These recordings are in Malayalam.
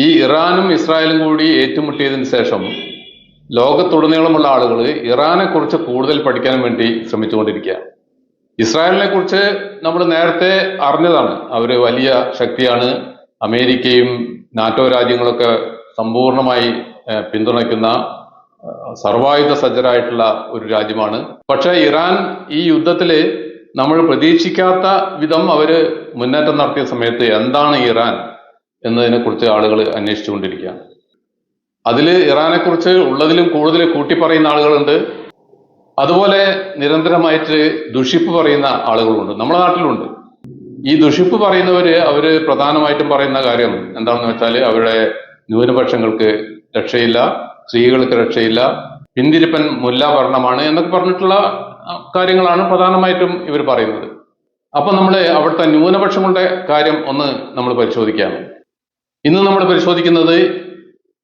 ഈ ഇറാനും ഇസ്രായേലും കൂടി ഏറ്റുമുട്ടിയതിന് ശേഷം ലോകത്തുടനീളമുള്ള ആളുകൾ ഇറാനെ കുറിച്ച് കൂടുതൽ പഠിക്കാൻ വേണ്ടി ശ്രമിച്ചുകൊണ്ടിരിക്കുകയാണ് ഇസ്രായേലിനെ കുറിച്ച് നമ്മൾ നേരത്തെ അറിഞ്ഞതാണ്. അവർ വലിയ ശക്തിയാണ്. അമേരിക്കയും നാറ്റോ രാജ്യങ്ങളൊക്കെ സമ്പൂർണമായി പിന്തുണയ്ക്കുന്ന സർവായുധ സജ്ജരായിട്ടുള്ള ഒരു രാജ്യമാണ്. പക്ഷേ ഇറാൻ ഈ യുദ്ധത്തിൽ നമ്മൾ പ്രതീക്ഷിക്കാത്ത വിധം അവർ മുന്നേറ്റം നടത്തിയ സമയത്ത് എന്താണ് ഇറാൻ? എന്നതിനെ കുറിച്ച് ആളുകൾ അന്വേഷിച്ചുകൊണ്ടിരിക്കുകയാണ്. അതിൽ ഇറാനെ കുറിച്ച് ഉള്ളതിലും കൂടുതൽ കൂട്ടി പറയുന്ന ആളുകളുണ്ട്. അതുപോലെ നിരന്തരമായിട്ട് ദുഷിപ്പ് പറയുന്ന ആളുകളുണ്ട് നമ്മുടെ നാട്ടിലുണ്ട്. ഈ ദുഷിപ്പ് പറയുന്നവര് അവർ പ്രധാനമായിട്ടും പറയുന്ന കാര്യം എന്താണെന്ന് വെച്ചാൽ അവരുടെ ന്യൂനപക്ഷങ്ങൾക്ക് രക്ഷയില്ല സ്ത്രീകൾക്ക് രക്ഷയില്ല പിന്തിരിപ്പൻ മുല്ല ഭരണമാണ് എന്നൊക്കെ പറഞ്ഞിട്ടുള്ള കാര്യങ്ങളാണ് പ്രധാനമായിട്ടും ഇവർ പറയുന്നത്. അപ്പൊ നമ്മൾ അവിടുത്തെ ന്യൂനപക്ഷങ്ങളുടെ കാര്യം ഒന്ന് നമ്മൾ പരിശോധിക്കുകയാണ്. ഇന്ന് നമ്മൾ പരിശോധിക്കുന്നത്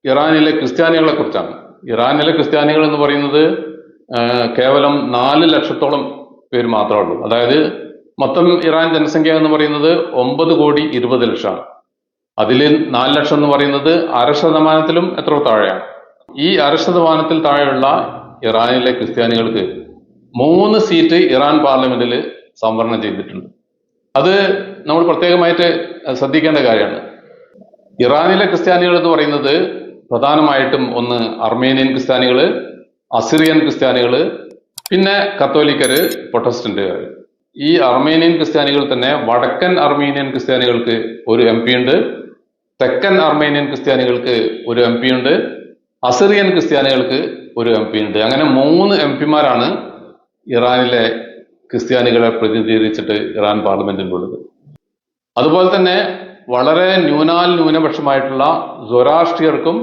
ഇറാനിലെ ക്രിസ്ത്യാനികളെ കുറിച്ചാണ്. ഇറാനിലെ ക്രിസ്ത്യാനികൾ എന്ന് പറയുന്നത് കേവലം നാല് ലക്ഷത്തോളം പേര് മാത്രമേ ഉള്ളൂ. അതായത് മൊത്തം ഇറാൻ ജനസംഖ്യ എന്ന് പറയുന്നത് ഒമ്പത് കോടി ഇരുപത് ലക്ഷമാണ്. അതിൽ നാല് ലക്ഷം എന്ന് പറയുന്നത് അര ശതമാനത്തിലും എത്ര താഴെയാണ്. ഈ അര ശതമാനത്തിൽ താഴെയുള്ള ഇറാനിലെ ക്രിസ്ത്യാനികൾക്ക് മൂന്ന് സീറ്റ് ഇറാൻ പാർലമെന്റിൽ സംവരണം ചെയ്തിട്ടുണ്ട്. അത് നമ്മൾ പ്രത്യേകമായിട്ട് ശ്രദ്ധിക്കേണ്ട കാര്യമാണ്. ഇറാനിലെ ക്രിസ്ത്യാനികൾ എന്ന് പറയുന്നത് പ്രധാനമായിട്ടും ഒന്ന് അർമേനിയൻ ക്രിസ്ത്യാനികൾ അസിറിയൻ ക്രിസ്ത്യാനികൾ പിന്നെ കത്തോലിക്കര് പ്രൊട്ടസ്റ്റന്റുകാർ ഈ അർമേനിയൻ ക്രിസ്ത്യാനികൾ തന്നെ വടക്കൻ അർമേനിയൻ ക്രിസ്ത്യാനികൾക്ക് ഒരു എം പി ഉണ്ട് തെക്കൻ അർമേനിയൻ ക്രിസ്ത്യാനികൾക്ക് ഒരു എം പി ഉണ്ട് അസിറിയൻ ക്രിസ്ത്യാനികൾക്ക് ഒരു എം പി ഉണ്ട്. അങ്ങനെ മൂന്ന് എം പിമാരാണ് ഇറാനിലെ ക്രിസ്ത്യാനികളെ പ്രതിനിധീകരിച്ചിട്ട് ഇറാൻ പാർലമെന്റിലുള്ളത് അതുപോലെ തന്നെ വളരെ ന്യൂനാൽ ന്യൂനപക്ഷമായിട്ടുള്ള സൊറാഷ്ട്രിയർക്കും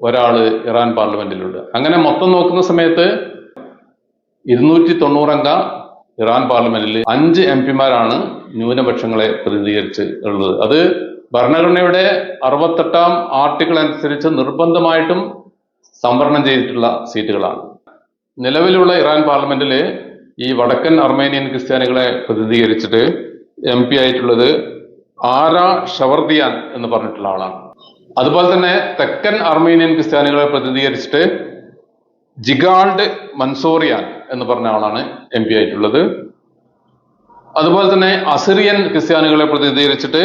ഒരാൾ ഇറാൻ പാർലമെന്റിലുണ്ട്. അങ്ങനെ മൊത്തം നോക്കുന്ന സമയത്ത് ഇരുന്നൂറ്റി തൊണ്ണൂറംഗ ഇറാൻ പാർലമെന്റിൽ അഞ്ച് എം പിമാരാണ് ന്യൂനപക്ഷങ്ങളെ പ്രതിനിധീകരിച്ച് ഉള്ളത്. അത് ഭരണഘടനയുടെ അറുപത്തെട്ടാം ആർട്ടിക്കിൾ അനുസരിച്ച് നിർബന്ധമായിട്ടും സംവരണം ചെയ്തിട്ടുള്ള സീറ്റുകളാണ്. നിലവിലുള്ള ഇറാൻ പാർലമെന്റിൽ ഈ വടക്കൻ അർമേനിയൻ ക്രിസ്ത്യാനികളെ പ്രതിനിധീകരിച്ചിട്ട് എം പി ആയിട്ടുള്ളത് ആര ഷവർദിയാൻ എന്ന് പറഞ്ഞിട്ടുള്ള ആളാണ്. അതുപോലെ തന്നെ തെക്കൻ അർമേനിയൻ ക്രിസ്ത്യാനികളെ പ്രതിനിധീകരിച്ചിട്ട് ജിഗാൾഡ് മൻസോറിയാൻ എന്ന് പറഞ്ഞ ആളാണ് എം പി ആയിട്ടുള്ളത്. അതുപോലെ തന്നെ അസിറിയൻ ക്രിസ്ത്യാനികളെ പ്രതിനിധീകരിച്ചിട്ട്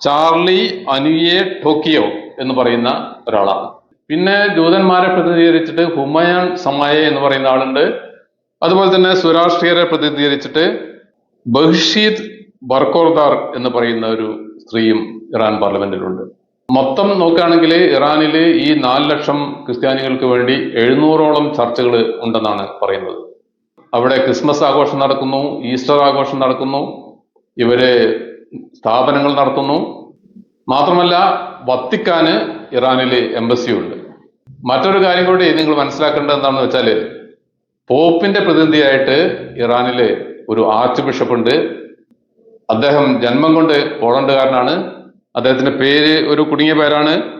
ചാർലി അനുയെ ടോക്കിയോ എന്ന് പറയുന്ന ഒരാളാണ്. പിന്നെ ജൂതന്മാരെ പ്രതിനിധീകരിച്ചിട്ട് ഹുമയാൻ സമായ എന്ന് പറയുന്ന ആളുണ്ട്. അതുപോലെ തന്നെ സുരാഷ്ട്രീയരെ പ്രതിനിധീകരിച്ചിട്ട് ബഹ്ഷീദ് ബർക്കോർദാർ എന്ന് പറയുന്ന ഒരു സ്ത്രീയും ഇറാൻ പാർലമെന്റിലുണ്ട്. മൊത്തം നോക്കുകയാണെങ്കിൽ ഇറാനിൽ ഈ നാല് ലക്ഷം ക്രിസ്ത്യാനികൾക്ക് വേണ്ടി എഴുന്നൂറോളം ചർച്ചകൾ ഉണ്ടെന്നാണ് പറയുന്നത്. അവിടെ ക്രിസ്മസ് ആഘോഷം നടക്കുന്നു ഈസ്റ്റർ ആഘോഷം നടക്കുന്നു ഇവർ സ്ഥാപനങ്ങൾ നടത്തുന്നു. മാത്രമല്ല വത്തിക്കാന് ഇറാനിൽ എംബസി ഉണ്ട്. മറ്റൊരു കാര്യം കൂടി നിങ്ങൾ മനസ്സിലാക്കേണ്ടത് എന്താണെന്ന് വെച്ചാൽ പോപ്പിന്റെ പ്രതിനിധിയായിട്ട് ഇറാനിലെ ഒരു ആർച്ച് ബിഷപ്പ് ഉണ്ട് അദ്ദേഹം ജന്മം കൊണ്ട് പോളണ്ടുകാരനാണ്. അദ്ദേഹത്തിന്റെ പേര് ഒരു കുടുങ്ങിയ പേരാണ്.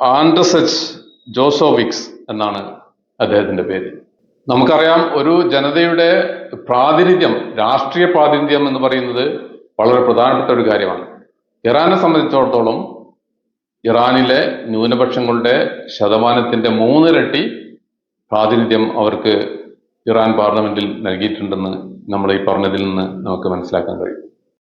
ആൻഡ്രസച്ച് ജോസോവിക്സ് എന്നാണ് അദ്ദേഹത്തിന്റെ പേര്. നമുക്കറിയാം ഒരു ജനതയുടെ പ്രാതിനിധ്യം രാഷ്ട്രീയ പ്രാതിനിധ്യം എന്ന് പറയുന്നത് വളരെ പ്രധാനപ്പെട്ട ഒരു കാര്യമാണ്. ഇറാനെ സംബന്ധിച്ചിടത്തോളം ഇറാനിലെ ന്യൂനപക്ഷങ്ങളുടെ ശതമാനത്തിന്റെ മൂന്നിരട്ടി പ്രാതിനിധ്യം അവർക്ക് ഇറാൻ പാർലമെന്റിൽ നൽകിയിട്ടുണ്ടെന്ന് നമ്മൾ ഈ പറഞ്ഞതിൽ നിന്ന് നമുക്ക് മനസ്സിലാക്കാൻ കഴിയും.